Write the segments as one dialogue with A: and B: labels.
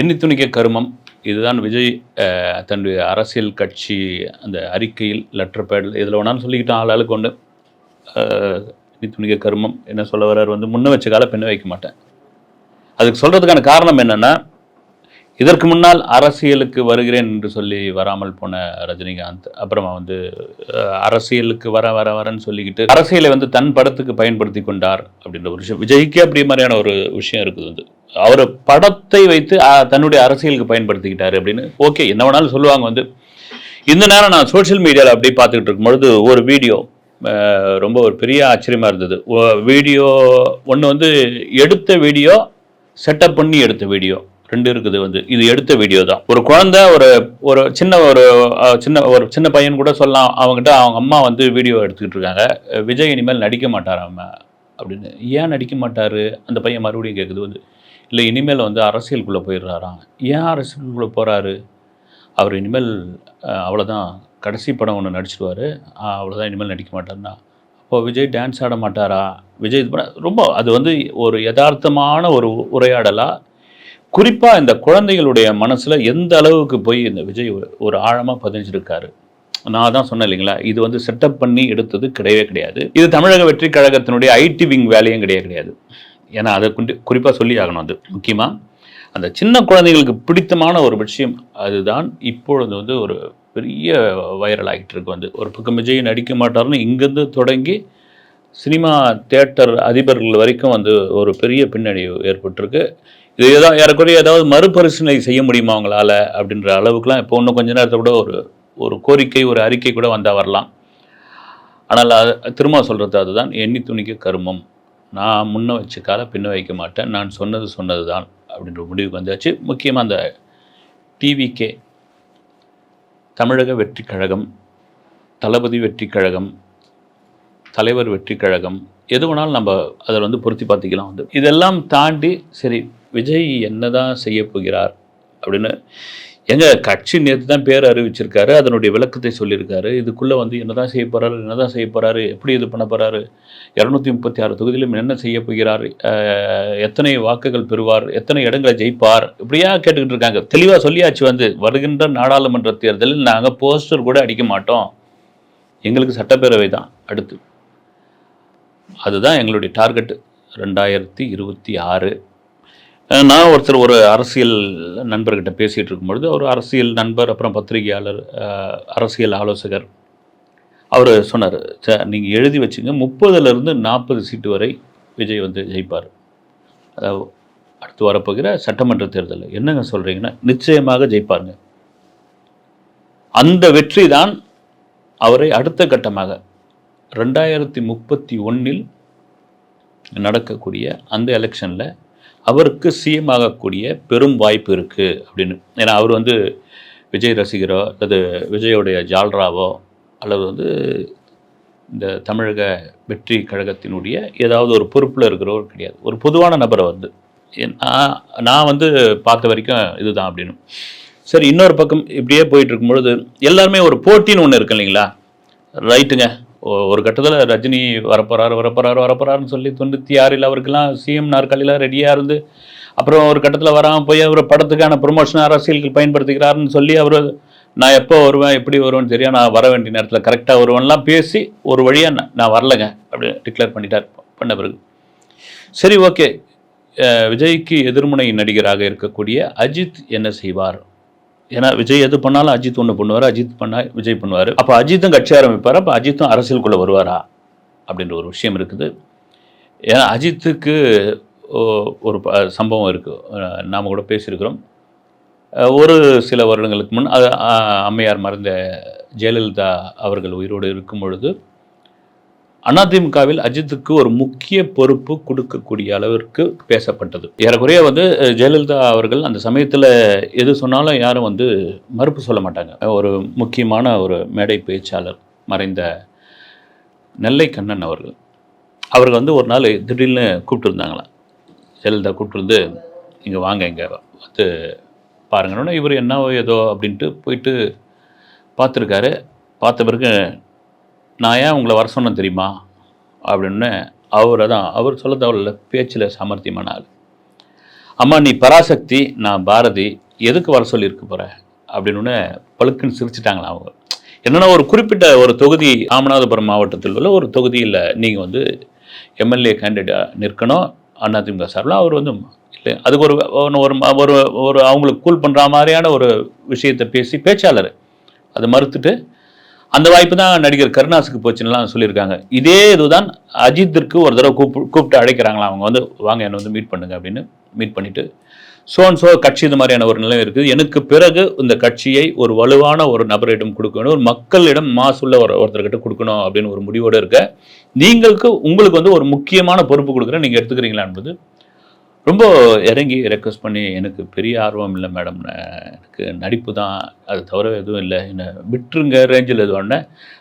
A: எண்ணி துணிக்க கருமம். இதுதான் விஜய் தன்னுடைய அரசியல் கட்சி அந்த அறிக்கையில் லெட்டர் பேடில் இதில் வேணாலும் சொல்லிக்கிட்டான் ஆள் ஆளுக்கு கொண்டு எண்ணி துணிக்க கருமம் என்ன சொல்ல வர்றார் வந்து முன்ன வச்ச கால பெண்ணை வைக்க மாட்டேன். அதுக்கு சொல்கிறதுக்கான காரணம் என்னென்னா இதற்கு முன்னால் அரசியலுக்கு வருகிறேன் என்று சொல்லி வராமல் போன ரஜினிகாந்த் அப்புறமா வந்து அரசியலுக்கு வர வர வரன்னு சொல்லிக்கிட்டு அரசியலை வந்து தன் படத்துக்கு பயன்படுத்தி கொண்டார் அப்படின்ற ஒரு விஷயம். விஜய்க்கு அப்படி மாதிரியான ஒரு விஷயம் இருக்குது வந்து. அவர் படத்தை வைத்து தன்னுடைய அரசியலுக்கு பயன்படுத்திக்கிட்டாரு அப்படின்னு. ஓகே என்ன வேணாலும் சொல்லுவாங்க வந்து. இந்த நேரம் நான் சோஷியல் மீடியாவில் அப்படியே பார்த்துக்கிட்டு இருக்கும்பொழுது ஒரு வீடியோ ரொம்ப ஒரு பெரிய ஆச்சரியமாக இருந்தது. வீடியோ ஒன்று வந்து எடுத்த வீடியோ செட்டப் பண்ணி எடுத்த வீடியோ. ரெண்டு இருக்குது வந்து. இது எடுத்த வீடியோ தான். ஒரு குழந்தை ஒரு ஒரு சின்ன ஒரு சின்ன ஒரு சின்ன பையன் கூட சொல்லலாம். அவங்ககிட்ட அவங்க அம்மா வந்து வீடியோ எடுத்துக்கிட்டு இருக்காங்க. விஜய் இனிமேல் நடிக்க மாட்டாராம அப்படின்னு. ஏன் நடிக்க மாட்டாரு? அந்த பையன் மறுபடியும் கேட்குது வந்து. இல்லை இனிமேல் வந்து அரசியலுக்குள்ளே போயிடுறாராம் ஏன் அரசியலுக்குள்ளே போகிறாரு அவர் இனிமேல் அவ்வளோதான் கடைசி படம் ஒன்று நடிச்சிடுவார் அவ்வளோதான் இனிமேல் நடிக்க மாட்டார்னா அப்போ விஜய் டான்ஸ் ஆட மாட்டாரா? விஜய் இது பண்ண ரொம்ப அது வந்து ஒரு யதார்த்தமான ஒரு உரையாடலாக குறிப்பாக இந்த குழந்தைகளுடைய மனசில் எந்த அளவுக்கு போய் இந்த விஜய் ஒரு- ஒரு ஆழமாக பதிஞ்சிருக்காரு? நான் தான் சொன்னேன் இல்லைங்களா? இது வந்து செட்டப் பண்ணி எடுத்தது கிடையவே கிடையாது. இது தமிழக வெற்றி கழகத்தினுடைய ஐடி விங் வேலையும் கிடையவே கிடையாது. ஏன்னா அதை குறி குறிப்பாக சொல்லி ஆகணும் அது முக்கியமாக அந்த சின்ன குழந்தைங்களுக்கு பிடித்தமான ஒரு விஷயம் அதுதான் இப்பொழுது வந்து ஒரு பெரிய வைரல் ஆகிட்டு இருக்கு வந்து. ஒரு பக்கம் விஜய் நடிக்க மாட்டார்னு இங்கேருந்து தொடங்கி சினிமா தேட்டர் அதிபர்கள் வரைக்கும் வந்து ஒரு பெரிய பின்னடைவு ஏற்பட்டிருக்கு. இது ஏதாவது ஏறக்குறைய ஏதாவது மறுபரிசீலனை செய்ய முடியுமா அவங்களால அப்படின்ற அளவுக்குலாம் இப்போ இன்னும் கொஞ்ச நேரத்தை கூட ஒரு ஒரு கோரிக்கை ஒரு அறிக்கை கூட வந்தால் வரலாம். ஆனால் அது திரும்ப சொல்கிறது அதுதான் எண்ணி துணிக்க கருமம். நான் முன்ன வச்ச கால பின்ன வைக்க மாட்டேன். நான் சொன்னது சொன்னது தான் அப்படின்ற முடிவுக்கு வந்தாச்சு. முக்கியமாக அந்த டிவிகே தமிழக வெற்றி கழகம் தளபதி வெற்றி கழகம் தலைவர் வெற்றி கழகம் எது வேணாலும் நம்ம அதில் வந்து பொருத்தி பார்த்துக்கலாம் வந்து. இதெல்லாம் தாண்டி சரி விஜய் என்னதான் செய்ய போகிறார் அப்படின்னு எங்க கட்சி நேற்று தான் பேர் அறிவிச்சிருக்காரு அதனுடைய விளக்கத்தை சொல்லியிருக்காரு. இதுக்குள்ளே வந்து என்னதான் செய்ய போறாரு என்னதான் செய்ய போறாரு எப்படி இது பண்ண போறாரு இரநூத்தி முப்பத்தி ஆறு தொகுதியிலும் என்ன செய்ய போகிறார் எத்தனை வாக்குகள் பெறுவார் எத்தனை இடங்களை ஜெயிப்பார் இப்படியா கேட்டுக்கிட்டு இருக்காங்க. தெளிவாக சொல்லியாச்சு வந்து வருகின்ற நாடாளுமன்ற தேர்தலில் நாங்கள் போஸ்டர் கூட அடிக்க மாட்டோம். எங்களுக்கு சட்டப்பேரவை தான் அடுத்து. அதுதான் எங்களுடைய டார்கெட் ரெண்டாயிரத்தி இருபத்தி ஆறு. நான் ஒருத்தர் ஒரு அரசியல் நண்பர்கிட்ட பேசிகிட்டு இருக்கும்பொழுது ஒரு அரசியல் நண்பர் அப்புறம் பத்திரிகையாளர் அரசியல் ஆலோசகர். அவர் சொன்னார் சார் நீங்கள் எழுதி வச்சுங்க முப்பதுலேருந்து நாற்பது சீட்டு வரை விஜய் வந்து ஜெயிப்பார். அதாவது அடுத்து வரப்போகிற சட்டமன்ற தேர்தலில். என்னங்க சொல்கிறீங்கன்னா நிச்சயமாக ஜெயிப்பாருங்க. அந்த வெற்றி தான் அவரை அடுத்த கட்டமாக ரெண்டாயிரத்தி முப்பத்தி ஒன்றில் நடக்கக்கூடிய அந்த எலெக்ஷனில் அவருக்கு சிஎம் ஆகக்கூடிய பெரும் வாய்ப்பு இருக்குது அப்படின்னு. ஏன்னா அவர் வந்து விஜய் ரசிகரோ அல்லது விஜயோடைய ஜால்ராவோ அல்லது வந்து இந்த தமிழக வெற்றி கழகத்தினுடைய ஏதாவது ஒரு பொறுப்பில் இருக்கிறவர் கிடையாது. ஒரு பொதுவான நபரை வந்து என்- நான் நான் வந்து பார்த்த வரைக்கும் இதுதான் அப்படின்னு. சரி இன்னொரு பக்கம் இப்படியே போயிட்டு இருக்கும்பொழுது எல்லாருமே ஒரு போட்டின்னு ஒன்று இருக்கு இல்லைங்களா? ரைட்டுங்க. ஒரு கட்டத்தில் ரஜினி வரப்போறாரு வரப்போறாரு வரப்போறாருன்னு சொல்லி தொண்ணூற்றி ஆறில் அவருக்கெல்லாம் சிஎம் நாற்காலியில் ரெடியாக இருந்து அப்புறம் ஒரு கட்டத்தில் வராமல் போய் அவர் படத்துக்கான ப்ரொமோஷன் அரசியலுக்கு பயன்படுத்திக்கிறாருன்னு சொல்லி அவர் நான் எப்போ வருவேன் எப்படி வருவேன்னு தெரியும் நான் வர வேண்டிய நேரத்தில் கரெக்டாக வருவேன்லாம் பேசி ஒரு வழியாக நான் நான் வரலைங்க அப்படி டிக்ளேர் பண்ணிட்டார் பண்ண பிறகு. சரி ஓகே. விஜய்க்கு எதிர்முனை நடிகராக இருக்கக்கூடிய அஜித் என்ன செய்வார்? ஏன்னா விஜய் எது பண்ணாலும் அஜித் ஒன்று பண்ணுவார் அஜித் பண்ணால் விஜய் பண்ணுவார். அப்போ அஜித்தும் கட்சி ஆரம்பிப்பார் அப்போ அஜித்தும் அரசியலுக்குள்ளே வருவாரா அப்படின்ற ஒரு விஷயம் இருக்குது. ஏன்னா அஜித்துக்கு ஓ- ஒரு ப- சம்பவம் இருக்குது நாம் கூட பேசியிருக்கிறோம். ஒரு சில வருடங்களுக்கு முன் அது அம்மையார் மறைந்த ஜெயலலிதா அவர்கள் உயிரோடு இருக்கும் பொழுது அதிமுகவில் அஜித்துக்கு ஒரு முக்கிய பொறுப்பு கொடுக்கக்கூடிய அளவிற்கு பேசப்பட்டது. ஏறக்குறைய வந்து ஜெயலலிதா அவர்கள் அந்த சமயத்தில் எது சொன்னாலும் யாரும் வந்து மறுப்பு சொல்ல மாட்டாங்க. ஒரு முக்கியமான ஒரு மேடை பேச்சாளர் மறைந்த நெல்லை கண்ணன் அவர்கள். அவர்கள் வந்து ஒரு நாள் திடீர்னு கூப்பிட்டுருந்தாங்களாம். ஜெயலலிதா கூப்பிட்டுருந்து இங்கே வாங்க இங்கே வந்து பாருங்கன்னா இவர் என்னவோ ஏதோ அப்படின்ட்டு போயிட்டு பார்த்துருக்காரு. பார்த்த பிறகு நான் ஏன் உங்களை வர சொன்னேன் தெரியுமா? அப்படின்னு அவர் தான் அவர் சொல்ல தேவையில்ல பேச்சில் சாமர்த்தியமான ஆள். அம்மா நீ பராசக்தி நான் பாரதி எதுக்கு வர சொல்லியிருக்க போகிற அப்படின்னு பழுக்குன்னு சிரிச்சிட்டாங்களா அவங்க. என்னென்னா ஒரு குறிப்பிட்ட ஒரு தொகுதி ராமநாதபுரம் மாவட்டத்தில் உள்ள ஒரு தொகுதியில் நீங்கள் வந்து எம்எல்ஏ கேண்டிடேட்டாக நிற்கணும் அதிமுக சார்பில். அவர் வந்து இல்லை அதுக்கு ஒரு ஒரு ஒரு ஒரு அவங்களுக்கு கூல் பண்ணுற மாதிரியான ஒரு விஷயத்தை பேசி பேச்சாளர். அதை மறுத்துட்டு அந்த வாய்ப்பு தான் நடிகர் கருணாஸுக்கு போச்சுன்னுலாம் சொல்லியிருக்காங்க. இதே இதுதான் அஜித்திற்கு ஒரு தடவை கூப்பிட்டு கூப்பிட்டு அழைக்கிறாங்களா? அவங்க வந்து வாங்க என்னை வந்து மீட் பண்ணுங்க அப்படின்னு மீட் பண்ணிட்டு சோன் சோ கட்சி இது மாதிரியான ஒரு நிலை இருக்குது. எனக்கு பிறகு இந்த கட்சியை ஒரு வலுவான ஒரு நபரிடம் கொடுக்கணும் ஒரு மக்களிடம் மாசுள்ள ஒரு ஒருத்தர்கிட்ட கொடுக்கணும் அப்படின்னு ஒரு முடிவோடு இருக்க. நீங்களுக்கு உங்களுக்கு வந்து ஒரு முக்கியமான பொறுப்பு கொடுக்குறேன். நீங்கள் எடுத்துக்கிறீங்களா என்பது ரொம்ப இறங்கி ரெக்வஸ்ட் பண்ணி எனக்கு பெரிய ஆர்வம் இல்லை மேடம் எனக்கு நடிப்பு தான். அது தவிர எதுவும் இல்லை. என்ன விட்டுருங்க ரேஞ்சில் இது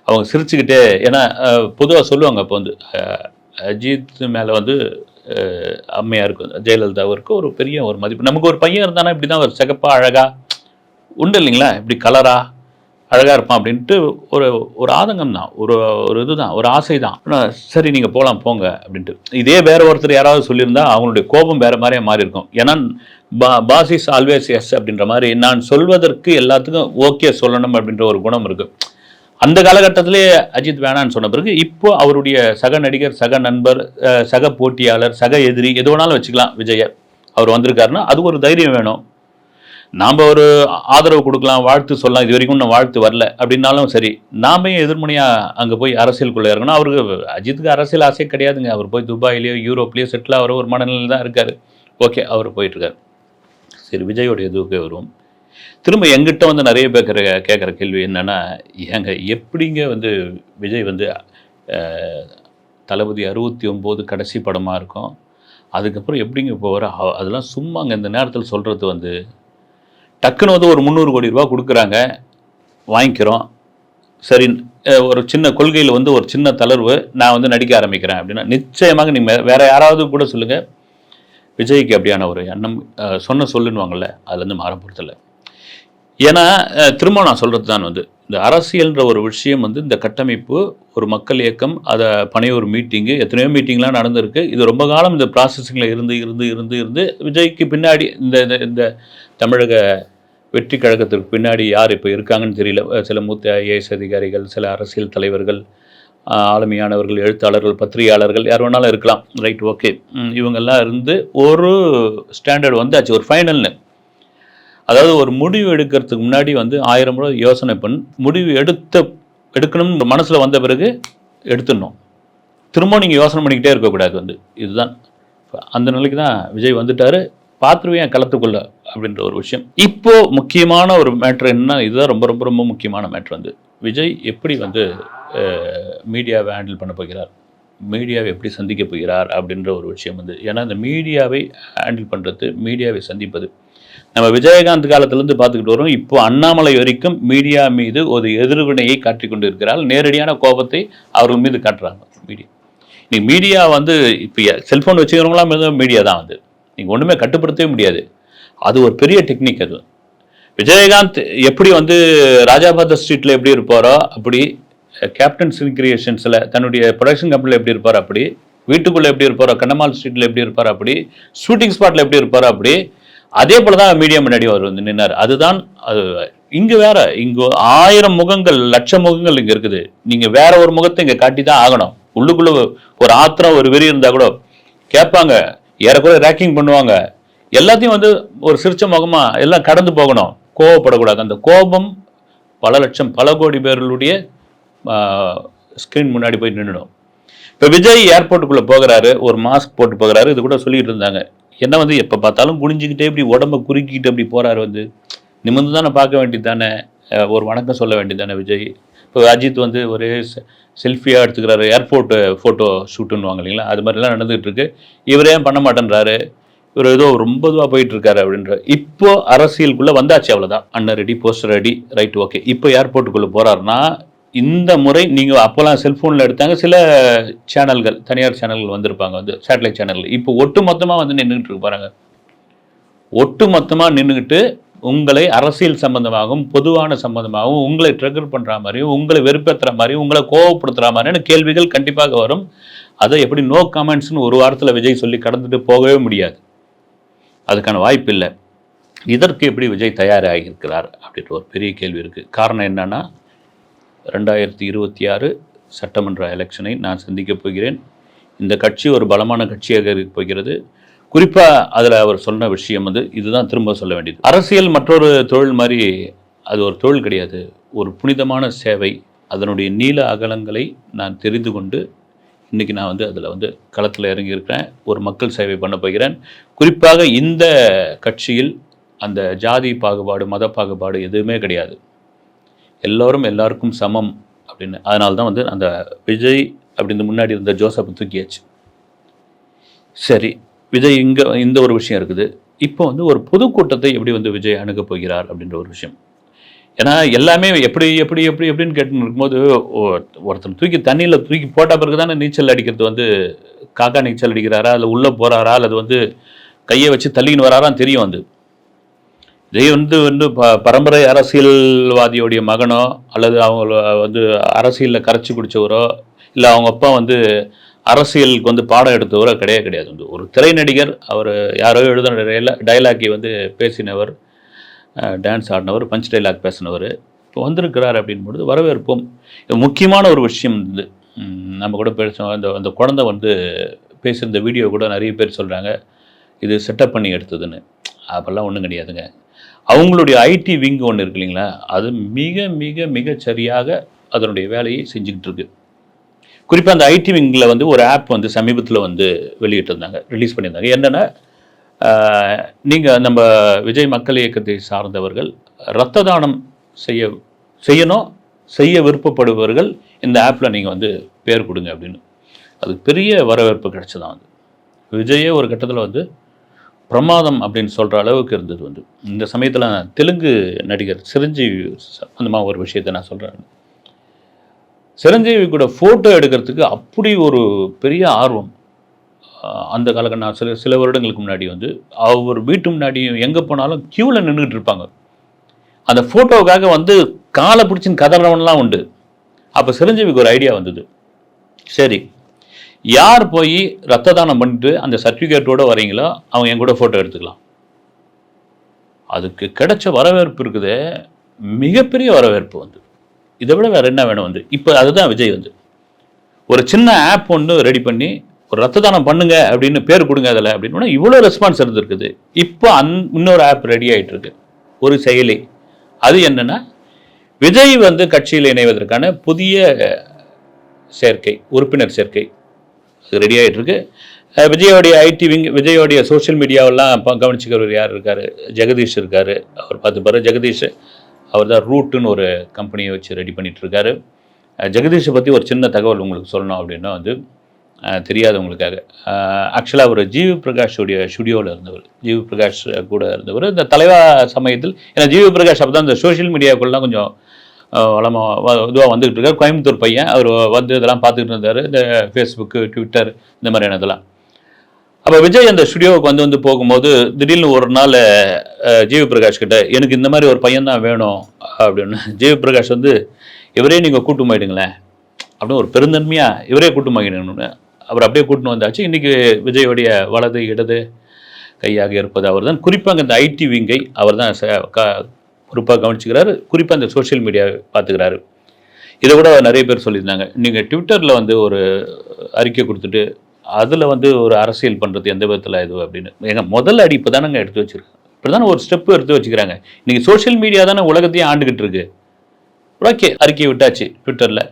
A: அவங்க சிரிச்சுக்கிட்டே ஏன்னா பொதுவாக சொல்லுவாங்க அப்போ வந்து அஜித் மேலே வந்து அம்மையாருக்கு ஜெயலலிதாவிற்கு ஒரு பெரிய ஒரு மதிப்பு. நமக்கு ஒரு பையன் இருந்தானா இப்படி தான் ஒரு சிகப்பாக அழகாக உண்டு இல்லைங்களா? இப்படி கலராக அழகாக இருப்பான் அப்படின்ட்டு ஒரு ஒரு ஆதங்கம் தான் ஒரு ஒரு இதுதான். ஒரு ஆசை தான் ஆனால் சரி நீங்கள் போகலாம் போங்க அப்படின்ட்டு. இதே வேற ஒருத்தர் யாராவது சொல்லியிருந்தா அவங்களுடைய கோபம் வேற மாதிரியே மாறி இருக்கும் ஏன்னா பா பாஸ் இஸ் ஆல்வேஸ் எஸ் அப்படின்ற மாதிரி நான் சொல்வதற்கு எல்லாத்துக்கும் ஓகே சொல்லணும் அப்படின்ற ஒரு குணம் இருக்குது அந்த காலகட்டத்திலே அஜித் வேணான்னு சொன்ன பிறகு இப்போ அவருடைய சக நடிகர் சக நண்பர் சக போட்டியாளர் சக எதிரி எது வேணாலும் வச்சுக்கலாம் விஜய. அவர் வந்திருக்காருன்னா அது ஒரு தைரியம் வேணும். நாம் ஒரு ஆதரவு கொடுக்கலாம் வாழ்த்து சொல்லலாம் இது வரைக்கும் இன்னும் வாழ்த்து வரல அப்படின்னாலும் சரி நாமையும் எதிர்மனையாக அங்கே போய் அரசியலுக்குள்ளே இறங்கணும். அவருக்கு அஜித்துக்கு அரசியல் ஆசை கிடையாதுங்க. அவர் போய் துபாயிலேயோ யூரோப்லேயோ செட்டில் ஆகிற ஒரு மனநிலையில் தான் இருக்கார். ஓகே அவர் போயிட்டுருக்கார். சரி விஜயோடைய இதுக்கு வருவோம். திரும்ப எங்கிட்ட வந்து நிறைய பேர் கேட்குற கேள்வி என்னென்னா ஏங்க எப்படிங்க வந்து விஜய் வந்து தளபதி அறுபத்தி ஒம்பது கடைசி படமாக இருக்கும்? அதுக்கப்புறம் எப்படிங்க போகிற அதெல்லாம் சும்மாங்க இந்த நேரத்தில் சொல்கிறது வந்து டக்குன்னு வந்து ஒரு முந்நூறு கோடி ரூபா கொடுக்குறாங்க. வாங்கிக்கிறோம். சரி ஒரு சின்ன கொள்கையில் வந்து ஒரு சின்ன தளர்வு நான் வந்து நடிக்க ஆரம்பிக்கிறேன் அப்படின்னா நிச்சயமாக நீங்கள் வேறு யாராவது கூட சொல்லுங்கள் விஜய்க்கு அப்படியான ஒரு எண்ணம் சொன்ன சொல்லுன்னுவாங்கள்ல அதுலேருந்து மாற பொறுத்தலை ஏன்னா திரும்ப நான் சொல்கிறது தான் வந்து இந்த அரசியல்ன்ற ஒரு விஷயம் வந்து இந்த கட்டமைப்பு ஒரு மக்கள் இயக்கம் அதை பனையூர் மீட்டிங்கு எத்தனையோ மீட்டிங்லாம் நடந்திருக்கு. இது ரொம்ப காலம் இந்த ப்ராசஸிங்கில் இருந்து இருந்து இருந்து இருந்து விஜய்க்கு பின்னாடி இந்த இந்த தமிழக வெற்றி கழகத்திற்கு பின்னாடி யார் இப்போ இருக்காங்கன்னு தெரியல. சில மூத்த ஐஏஎஸ் அதிகாரிகள் சில அரசியல் தலைவர்கள் ஆளுமையானவர்கள் எழுத்தாளர்கள் பத்திரிகையாளர்கள் யார் வேணாலும் இருக்கலாம். ரைட் ஓகே இவங்கெல்லாம் இருந்து ஒரு ஸ்டாண்டர்ட் வந்தாச்சு ஒரு ஃபைனல்னு அதாவது ஒரு முடிவு எடுக்கிறதுக்கு முன்னாடி வந்து ஆயிரம் ரூபாய் யோசனை பண்ணி முடிவு எடுத்த எடுக்கணும்னு மனசில் வந்த பிறகு எடுத்துடணும். திரும்ப நீங்கள் யோசனை பண்ணிக்கிட்டே இருக்கக்கூடாது வந்து. இதுதான். அந்த நிலைக்கு தான் விஜய் வந்துட்டார். பார்த்துருவேன் களத்துக்குள்ள அப்படின்ற ஒரு விஷயம். இப்போ முக்கியமான ஒரு மேட்ரு என்ன இதுதான் ரொம்ப ரொம்ப ரொம்ப முக்கியமான மேட்ரு வந்து. விஜய் எப்படி வந்து மீடியாவை ஹேண்டில் பண்ண போகிறார்? மீடியாவை எப்படி சந்திக்க போகிறார் அப்படின்ற ஒரு விஷயம் வந்து. ஏன்னா இந்த மீடியாவை ஹேண்டில் பண்ணுறது மீடியாவை சந்திப்பது. நம்ம விஜயகாந்த் காலத்திலேருந்து பார்த்துக்கிட்டு வரோம். இப்போ அண்ணாமலை வரைக்கும் மீடியா மீது ஒரு எதிர்வினையை காட்டிக்கொண்டு இருக்கிறார் நேரடியான கோபத்தை அவர்கள் மீது காட்டுறாங்க மீடியா நீ மீடியா வந்து இப்போ செல்ஃபோன் வச்சுக்கிறவங்களாம் மீடியா தான் வந்து நீங்கள் ஒன்றுமே கட்டுப்படுத்தவே முடியாது. அது ஒரு பெரிய டெக்னிக் அது. விஜயகாந்த் எப்படி வந்து ராஜாபாத ஸ்ட்ரீட்டில் எப்படி இருப்பாரோ அப்படி கேப்டன் சிங் கிரியேஷன்ஸில் தன்னுடைய ப்ரொடக்ஷன் கம்பெனியில் எப்படி இருப்பார் அப்படி வீட்டுக்குள்ளே எப்படி இருப்பாரோ கண்ணமால் ஸ்ட்ரீட்டில் எப்படி இருப்பார் அப்படி ஷூட்டிங் ஸ்பாட்டில் எப்படி இருப்பார் அப்படி அதே போல தான் மீடியா முன்னாடி அவர் வந்து நின்னார். அதுதான் அது இங்கே வேற இங்கே ஆயிரம் முகங்கள் லட்ச முகங்கள் இங்கே இருக்குது. நீங்கள் வேற ஒரு முகத்தை இங்கே காட்டி தான் ஆகணும். உள்ளுக்குள்ளே ஒரு ஆத்திரம் ஒரு வெறி இருந்தால் கூட கேட்பாங்க. ஏறக்குற ரேக்கிங் பண்ணுவாங்க. எல்லாத்தையும் வந்து ஒரு சிரிச்ச முகமா எல்லாம் கடந்து போகணும். கோவப்படக்கூடாது. அந்த கோபம் பல லட்சம் பல கோடி பேர்களுடைய ஸ்க்ரீன் முன்னாடி போய் நின்றுடும் இப்போ விஜய் ஏர்போர்ட்டுக்குள்ளே போகிறாரு ஒரு மாஸ்க் போட்டு போகிறாரு இது கூட சொல்லிட்டு இருந்தாங்க. என்ன வந்து எப்போ பார்த்தாலும் குனிஞ்சிக்கிட்டே இப்படி உடம்ப குறுக்கிட்டு அப்படி போகிறாரு வந்து. நிமிர்ந்து தானே பார்க்க வேண்டியது தானே? ஒரு வணக்கம் சொல்ல வேண்டியது தானே விஜய்? இப்போ அஜித் வந்து ஒரு செல்ஃபியாக எடுத்துக்கிறாரு ஏர்போர்ட்டு ஃபோட்டோ ஷூட்டுன்னு இல்லைங்களா? அது மாதிரிலாம் நடந்துகிட்டு இருக்கு இவரே பண்ண மாட்டேன்றாரு? இவர் ஏதோ ரொம்ப இதுவாக போயிட்டு இருக்காரு அப்படின்ற இப்போ அரசியலுக்குள்ளே வந்தாச்சு அவ்வளோதான் அண்ணன் ready poster ready right okay இப்போ ஏர்போர்ட்டுக்குள்ளே போகிறாருன்னா இந்த முறை நீங்கள் அப்போல்லாம் செல்ஃபோனில் எடுத்தாங்க சில சேனல்கள் தனியார் சேனல்கள் வந்திருப்பாங்க வந்து சேட்டலைட் சேனல்கள். இப்போ ஒட்டு மொத்தமாக வந்து நின்றுக்கிட்டு இருக்கு பாருங்க. ஒட்டு மொத்தமாக நின்றுக்கிட்டு உங்களை அரசியல் சம்பந்தமாகவும் பொதுவான சம்பந்தமாகவும் உங்களை ட்ரிகர் பண்ணுற மாதிரியும் உங்களை வெறுப்பேற்றுற மாதிரியும் உங்களை கோவப்படுத்துகிற மாதிரியான கேள்விகள் கண்டிப்பாக வரும். அதை எப்படி நோ கமெண்ட்ஸ்னு ஒரு வாரத்தில் விஜய் சொல்லி கடந்துட்டு போகவே முடியாது. அதுக்கான வாய்ப்பு இல்லை. இதற்கு எப்படி விஜய் தயாராகியிருக்கிறார் அப்படின்ற ஒரு பெரிய கேள்வி இருக்குது காரணம் என்னன்னா ரெண்டாயிரத்தி இருபத்தி ஆறு சட்டமன்ற எலெக்ஷனை நான் சந்திக்கப் போகிறேன். இந்த கட்சி ஒரு பலமான கட்சியாக இருக்கப் போகிறது. குறிப்பாக அதில் அவர் சொன்ன விஷயம் வந்து இதுதான் திரும்ப சொல்ல வேண்டியது. அரசியல் மற்றொரு தொழில் மாதிரி அது ஒரு தொழில் கிடையாது. ஒரு புனிதமான சேவை. அதனுடைய நீல அகலங்களை நான் தெரிந்து கொண்டு இன்றைக்கி நான் வந்து அதில் வந்து களத்தில் இறங்கியிருக்கிறேன் ஒரு மக்கள் சேவை பண்ண போகிறேன். குறிப்பாக இந்த கட்சியில் அந்த ஜாதி பாகுபாடு மத பாகுபாடு எதுவுமே கிடையாது. எல்லோரும் எல்லாருக்கும் சமம் அப்படின்னு. அதனால தான் வந்து அந்த விஜய் அப்படின்னு முன்னாடி இருந்த ஜோசப் தூக்கியாச்சு. சரி. விஜய் இங்கே இந்த ஒரு விஷயம் இருக்குது. இப்போ வந்து ஒரு பொதுக்கூட்டத்தை எப்படி வந்து விஜய் அணுகப் போகிறார் அப்படின்ற ஒரு விஷயம். ஏன்னா எல்லாமே எப்படி எப்படி எப்படி எப்படின்னு கேட்டு இருக்கும்போது ஒருத்தன் தூக்கி தண்ணியில் தூக்கி போட்ட பிறகு தானே நீச்சல் அடிக்கிறது வந்து காக்கா நீச்சல் அடிக்கிறாரா இல்லை உள்ளே போகிறாரா அல்லது வந்து கையை வச்சு தள்ளின்னு வராரான்னு தெரியும் வந்து விஜய் வந்து வந்து ப பரம்பரை அரசியல்வாதியோடைய மகனோ அல்லது அவங்கள வந்து அரசியலில் கரைச்சி குடித்தவரோ இல்லை அவங்க அப்பா வந்து அரசியலுக்கு வந்து பாடம் எடுத்தவரோ கிடையவே கிடையாது. வந்து ஒரு திரை நடிகர் அவர் யாரோ எழுதின டைலா டைலாக்கை வந்து பேசினவர் டான்ஸ் ஆடினவர் பஞ்ச் டைலாக் பேசினவர் இப்போ வந்திருக்கிறார் அப்படின்பொழுது வரவேற்போம் இது முக்கியமான ஒரு விஷயம் இது. நம்ம கூட பேசுவோம் அந்த அந்த குழந்தை வந்து பேசியிருந்த வீடியோ கூட நிறைய பேர் சொல்கிறாங்க இது செட்டப் பண்ணி எடுத்ததுன்னு. அப்போல்லாம் ஒன்றும் கிடையாதுங்க. அவங்களுடைய ஐடி விங் ஒன்று இருக்கு இல்லைங்களா அது மிக மிக மிக சரியாக அதனுடைய வேலையை செஞ்சுக்கிட்டு இருக்குது குறிப்பாக அந்த ஐடி விங்கில் வந்து ஒரு ஆப் வந்து சமீபத்தில் வந்து வெளியிட்டிருந்தாங்க ரிலீஸ் பண்ணியிருந்தாங்க. என்னென்னா நீங்கள் நம்ம விஜய் மக்கள் இயக்கத்தை சார்ந்தவர்கள் இரத்த தானம் செய்ய செய்யணும் செய்ய விருப்பப்படுபவர்கள் இந்த ஆப்பில் நீங்கள் வந்து பேர் கொடுங்க அப்படின்னு. அது பெரிய வரவேற்பு கிடச்சதான் வந்து விஜயே ஒரு கட்டத்தில் வந்து பிரமாதம் அப்படின்னு சொல்கிற அளவுக்கு இருந்தது வந்து. இந்த சமயத்தில் தெலுங்கு நடிகர் சிரஞ்சீவி சம்பந்தமாக ஒரு விஷயத்தை நான் சொல்கிறேன் சிரஞ்சீவி கூட ஃபோட்டோ எடுக்கிறதுக்கு அப்படி ஒரு பெரிய ஆர்வம். அந்த காலகட்ட நான் சில சில வருடங்களுக்கு முன்னாடி வந்து அவர் வீட்டு முன்னாடியும் எங்கே போனாலும் க்யூவில் நின்றுட்டு இருப்பாங்க. அந்த ஃபோட்டோவுக்காக வந்து காலை பிடிச்சின்னு கதறவன்லாம் உண்டு. அப்போ சிரஞ்சீவிக்கு ஒரு ஐடியா வந்தது. சரி யார் போய் ரத்த தானம் பண்ணிட்டு அந்த சர்டிஃபிகேட்டோடு வரீங்களோ அவங்க என் கூட ஃபோட்டோ எடுத்துக்கலாம். அதுக்கு கிடைச்ச வரவேற்பு இருக்குது. மிகப்பெரிய வரவேற்பு வந்து. இதை விட வேற என்ன வேணும் வந்து? இப்போ அதுதான் விஜய் வந்து. ஒரு சின்ன ஆப் ஒன்று ரெடி பண்ணி ஒரு ரத்த தானம் பண்ணுங்க அப்படின்னு பேர் கொடுங்க அதில் அப்படின்னு இவ்வளோ ரெஸ்பான்ஸ் இருந்திருக்குது. இப்போ அந் இன்னொரு ஆப் ரெடி ஆகிட்டு இருக்கு ஒரு செயலி. அது என்னன்னா விஜய் வந்து கட்சியில் இணைவதற்கான புதிய சேர்க்கை உறுப்பினர் சேர்க்கை. அது ரெடி ஆகிட்டுருக்கு விஜயோடைய ஐடி விங் விஜயோடைய சோஷியல் மீடியாவெல்லாம் கவனிச்சுக்கிறவர் யார் இருக்கார்? ஜெகதீஷ் இருக்கார். அவர் பார்த்து பாரு ஜெகதீஷ் அவர் தான் ரூட்டுன்னு ஒரு கம்பெனியை வச்சு ரெடி பண்ணிகிட்ருக்காரு ஜெகதீஷை பற்றி ஒரு சின்ன தகவல் உங்களுக்கு சொல்லணும் அப்படின்னா வந்து தெரியாதவங்களுக்காக. ஆக்சுவலாக அவர் ஜிவி பிரகாஷுடைய ஸ்டுடியோவில் இருந்தவர். ஜிவி பிரகாஷ் கூட இருந்தவர். இந்த தலைவா சமயத்தில் ஏன்னா ஜிவி பிரகாஷ் அப்போ தான் இந்த சோஷியல் மீடியாக்குள்ளலாம் கொஞ்சம் வளமாக இதுவாக வந்துகிட்டு இருக்கார். கோயம்புத்தூர் பையன் அவர் வந்து இதெல்லாம் பார்த்துக்கிட்டு இருந்தார். இந்த ஃபேஸ்புக்கு ட்விட்டர் இந்த மாதிரியான இதெல்லாம் அப்போ விஜய் அந்த ஸ்டுடியோவுக்கு வந்து வந்து போகும்போது திடீர்னு ஒரு நாள் அஹ், ஜிவி பிரகாஷ் கிட்ட எனக்கு இந்த மாதிரி ஒரு பையன் தான் வேணும் அப்படின்னு. ஜிவி பிரகாஷ் வந்து இவரே நீங்கள் கூட்டு போயிடுங்களேன். அப்படின்னு ஒரு பெருந்தன்மையாக இவரே கூட்டு போயிடணும்னு அவர் அப்படியே கூட்டின்னு வந்தாச்சு. இன்றைக்கி விஜயோடைய வலது இடது கையாக இருப்பது அவர் தான் குறிப்பாக இந்த ஐடி விங்கை அவர் தான் பொறுப்பாக கவனிச்சுக்கிறாரு. குறிப்பாக இந்த சோஷியல் மீடியாவை பார்த்துக்கிறாரு இதை கூட நிறைய பேர் சொல்லியிருந்தாங்க. நீங்கள் ட்விட்டரில் வந்து ஒரு அறிக்கை கொடுத்துட்டு அதில் வந்து ஒரு அரசியல் பண்ணுறது எந்த விதத்தில் இது அப்படின்னு. எங்கள் முதல் அடி இப்போ தானங்க எடுத்து வச்சுருக்கோம் இப்போ தானே ஒரு ஸ்டெப்பு எடுத்து வச்சுக்கிறாங்க. இன்றைக்கி சோஷியல் மீடியா தானே உலகத்தையும் ஆண்டுகிட்டு இருக்கு. ஓகே அறிக்கை விட்டாச்சு ட்விட்டரில்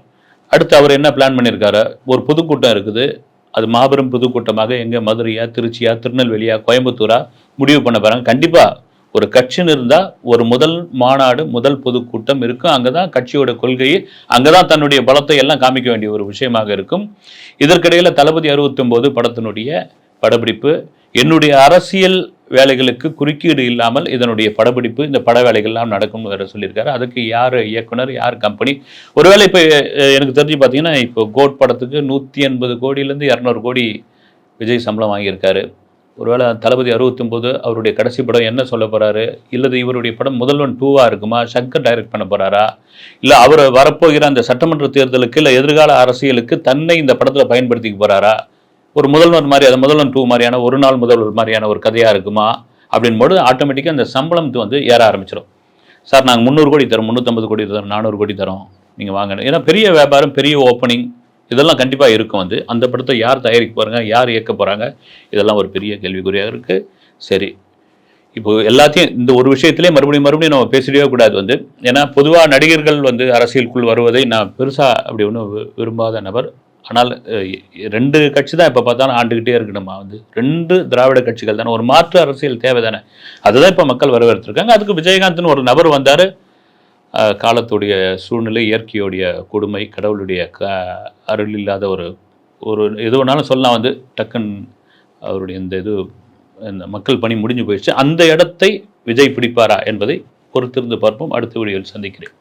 A: அடுத்து அவர் என்ன பிளான் பண்ணியிருக்காரு ஒரு பொதுக்கூட்டம் இருக்குது. அது மாபெரும் பொதுக்கூட்டமாக எங்கே மதுரையா திருச்சியா திருநெல்வேலியா கோயம்புத்தூரா முடிவு பண்ண போகிறாங்க கண்டிப்பாக ஒரு கட்சின்னு இருந்தால் ஒரு முதல் மாநாடு முதல் பொதுக்கூட்டம் இருக்கும். அங்கே தான் கட்சியோட கொள்கையை அங்கே தான் தன்னுடைய பலத்தை எல்லாம் காமிக்க வேண்டிய ஒரு விஷயமாக இருக்கும். இதற்கிடையில் தளபதி அறுபத்தொம்போது படத்தினுடைய படப்பிடிப்பு என்னுடைய அரசியல் வேலைகளுக்கு குறுக்கீடு இல்லாமல் இதனுடைய படப்பிடிப்பு இந்த பட வேலைகள்லாம் நடக்கும்னு வேறு சொல்லியிருக்காரு. அதுக்கு யார் இயக்குனர் யார் கம்பெனி? ஒருவேளை இப்போ எனக்கு தெரிஞ்சு பார்த்தீங்கன்னா இப்போ கோட் படத்துக்கு நூற்றி எண்பது கோடியிலேருந்து இரநூறு கோடி விஜய் சம்பளம் வாங்கியிருக்காரு. ஒருவேளை தளபதி அறுபத்தொம்போது அவருடைய கடைசி படம் என்ன சொல்ல போகிறாரு இல்லது இவருடைய படம் முதல்வன் டூவாக இருக்குமா? சங்கர் டைரக்ட் பண்ண போறாரா? இல்லை அவர் வரப்போகிற அந்த சட்டமன்ற தேர்தலுக்கு இல்லை எதிர்கால அரசியலுக்கு தன்னை இந்த படத்தில் பயன்படுத்திக்க போகிறாரா ஒரு முதல்வர் மாதிரி அது முதல்வன் டூ மாதிரியான ஒரு நாள் முதல்வர் மாதிரியான ஒரு கதையாக இருக்குமா? அப்படின்னு போது ஆட்டோமேட்டிக்காக அந்த சம்பளம் வந்து ஏற ஆரம்பிச்சிடும் சார் நாங்கள் முந்நூறு கோடி தரோம் முந்நூற்றம்பது கோடி தரோம் நானூறு கோடி தரோம். நீங்கள் வாங்கணும். ஏன்னா பெரிய வியாபாரம் பெரிய ஓப்பனிங் இதெல்லாம் கண்டிப்பாக இருக்கும் வந்து. அந்த படத்தை யார் தயாரிக்க போகிறாங்க யார் இயக்க போகிறாங்க இதெல்லாம் ஒரு பெரிய கேள்விக்குறியாக இருக்குது சரி. இப்போ எல்லாத்தையும் இந்த ஒரு விஷயத்திலே மறுபடியும் மறுபடியும் நம்ம பேசிடவே கூடாது வந்து. ஏன்னா பொதுவாக நடிகர்கள் வந்து அரசியலுக்குள் வருவதை நான் பெருசாக அப்படி ஒன்றும் விரும்பாத நபர். ஆனால் ரெண்டு கட்சி தான் இப்போ பார்த்தாலும் ஆண்டுக்கிட்டே இருக்கணுமா வந்து. ரெண்டு திராவிட கட்சிகள் தானே. ஒரு மாற்று அரசியல் தேவை தானே. அதுதான் இப்போ மக்கள் வரவேற்றிருக்காங்க அதுக்கு விஜயகாந்த்னு ஒரு நபர் வந்தார். காலத்துடைய சூழ்நிலை இயற்கையுடைய கொடுமை கடவுளுடைய க அருள் இல்லாத ஒரு ஒரு எது வேணாலும் சொல்லலாம். வந்து டக்குன் அவருடைய இந்த இது இந்த மக்கள் பணி முடிஞ்சு போயிடுச்சு. அந்த இடத்தை விஜய் பிடிப்பாரா என்பதை பொறுத்திருந்து பார்ப்போம். அடுத்த வீடியோவில் சந்திக்கிறேன்.